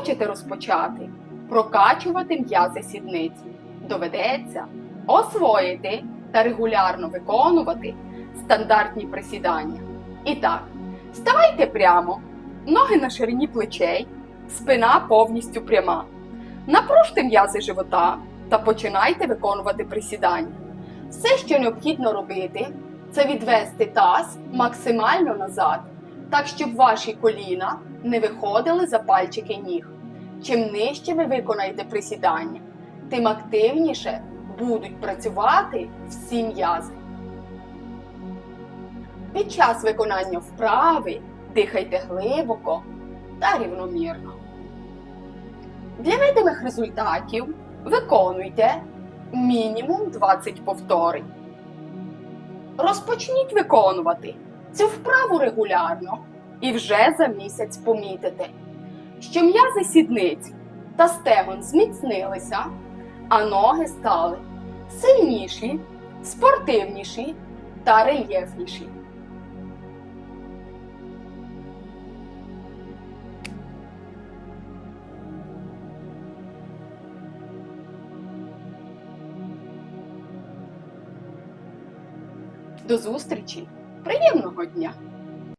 Хочете розпочати прокачувати м'язи сідниці? Доведеться освоїти та регулярно виконувати стандартні присідання. І так, ставайте прямо, ноги на ширині плечей, спина повністю пряма. Напружте м'язи живота та починайте виконувати присідання. Все, що необхідно робити, це відвести таз максимально назад, так щоб ваші коліна не виходили за пальчики ніг. Чим нижче ви виконаєте присідання, тим активніше будуть працювати всі м'язи. Під час виконання вправи дихайте глибоко та рівномірно. Для видимих результатів виконуйте мінімум 20 повторень. Розпочніть виконувати цю вправу регулярно і вже за місяць помітите, що м'язи сідниць та стегон зміцнилися, а ноги стали сильніші, спортивніші та рельєфніші. До зустрічі! Приємного дня!